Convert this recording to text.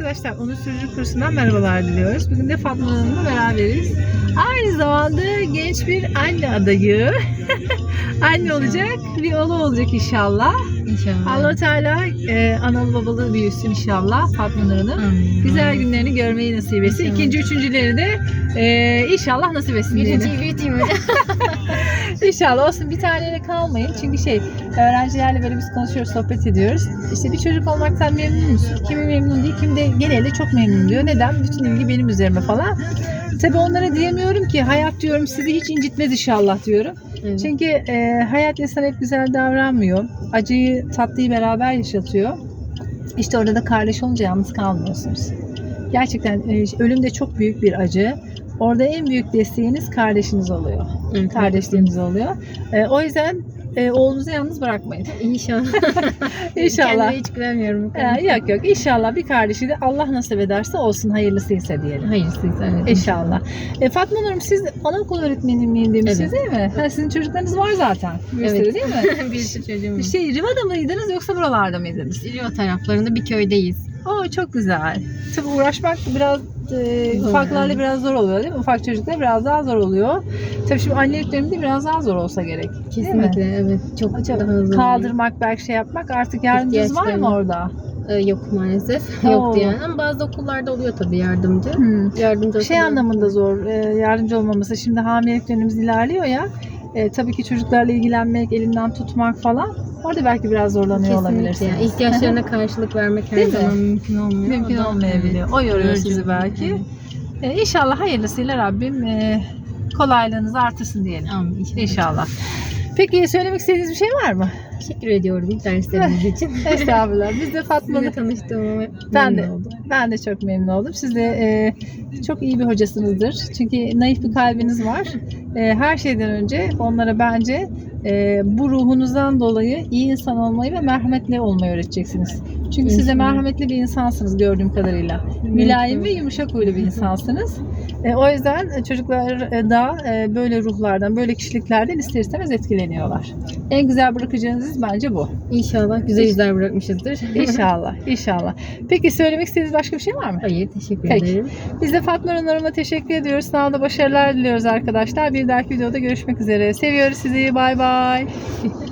arkadaşlar Onur Sürücü kursundan merhabalar diliyoruz. Bugün de Fatma Hanım'la beraberiz. Aynı zamanda genç bir anne adayı. anne olacak, bir oğlu olacak inşallah. İnşallah. allah Teala e, analı babalı büyüsün inşallah Fatma Nur'un. Güzel günlerini görmeyi nasip etsin. İnşallah. İkinci, üçüncüleri de e, inşallah nasip etsin. Birinciyi büyüteyim hocam. İnşallah olsun bir taneyle kalmayın. Çünkü şey öğrencilerle böyle biz konuşuyoruz, sohbet ediyoruz. İşte bir çocuk olmaktan memnun musun? Kimi memnun değil, kimi de genelde çok memnun diyor. Neden? Bütün ilgi benim üzerime falan. Tabii onlara diyemiyorum ki hayat diyorum sizi hiç incitmez inşallah diyorum. Evet. Çünkü e, hayat insan hep güzel davranmıyor. Acıyı tatlıyı beraber yaşatıyor. İşte orada da kardeş olunca yalnız kalmıyorsunuz. Gerçekten e, ölüm de çok büyük bir acı. Orada en büyük desteğiniz kardeşiniz oluyor Evet, kardeşliğimiz oluyor. E, o yüzden e, oğlunuzu yalnız bırakmayın. İnşallah. İnşallah. Kendime hiç güvenmiyorum. E, yok yok inşallah bir kardeşi de Allah nasip ederse olsun hayırlısıysa diyelim. Hayırsız evet. İnşallah. E, Fatma Hanım siz anaokul öğretmeni miyim demişsiniz değil mi? Ha, sizin çocuklarınız var zaten. Evet. değil mi? bir çocuğum var. şey Riva'da mıydınız yoksa buralarda mıydınız? Riva taraflarında bir köydeyiz. Oo çok güzel. Tabii uğraşmak biraz e, ufaklarla biraz zor oluyor değil mi? Ufak çocuklar biraz daha zor oluyor. Tabii şimdi annelik döneminde biraz daha zor olsa gerek. Kesinlikle evet. Çok Acaba daha zor. Kaldırmak belki şey yapmak artık yardımcınız var mı orada? Ee, yok maalesef. Oo. Yoktu yani. Ama bazı okullarda oluyor tabii yardımcı. Hmm. Yardımcı Şey okullar- anlamında zor, e, yardımcı olmaması. Şimdi hamilelik dönemimiz ilerliyor ya. E, tabii ki çocuklarla ilgilenmek, elinden tutmak falan. Orada belki biraz zorlanıyor Kesinlikle. olabilirsiniz. Yani. İhtiyaçlarına karşılık vermek her Değil mi? zaman mümkün olmuyor. Mümkün O olmayabiliyor. O yoruyor Yorucu. sizi belki. Evet. E, inşallah hayırlısıyla Rabbim e, kolaylığınızı artırsın diyelim. Amin. İnşallah. İnşallah. Peki söylemek istediğiniz bir şey var mı? Teşekkür ediyorum dersleriniz için. Estağfurullah. Biz de Sizinle tanıştığıma Ben de. oldum. Ben de çok memnun oldum. Siz de e, çok iyi bir hocasınızdır. Çünkü naif bir kalbiniz var. E, her şeyden önce onlara bence e, bu ruhunuzdan dolayı iyi insan olmayı ve merhametli olmayı öğreteceksiniz. Çünkü siz de merhametli bir insansınız gördüğüm kadarıyla. Mülayim ve yumuşak huylu bir insansınız. E, o yüzden çocuklar e, da e, böyle ruhlardan, böyle kişiliklerden ister istemez etkileniyorlar. En güzel bırakacağınız bence bu. İnşallah güzel izler bırakmışızdır. İnşallah, inşallah. Peki söylemek istediğiniz başka bir şey var mı? Hayır teşekkür Peki. ederim. Biz de Fatma Hanım'a teşekkür ediyoruz. Sınavda başarılar diliyoruz arkadaşlar. Bir dahaki videoda görüşmek üzere. Seviyoruz sizi. Bay bay.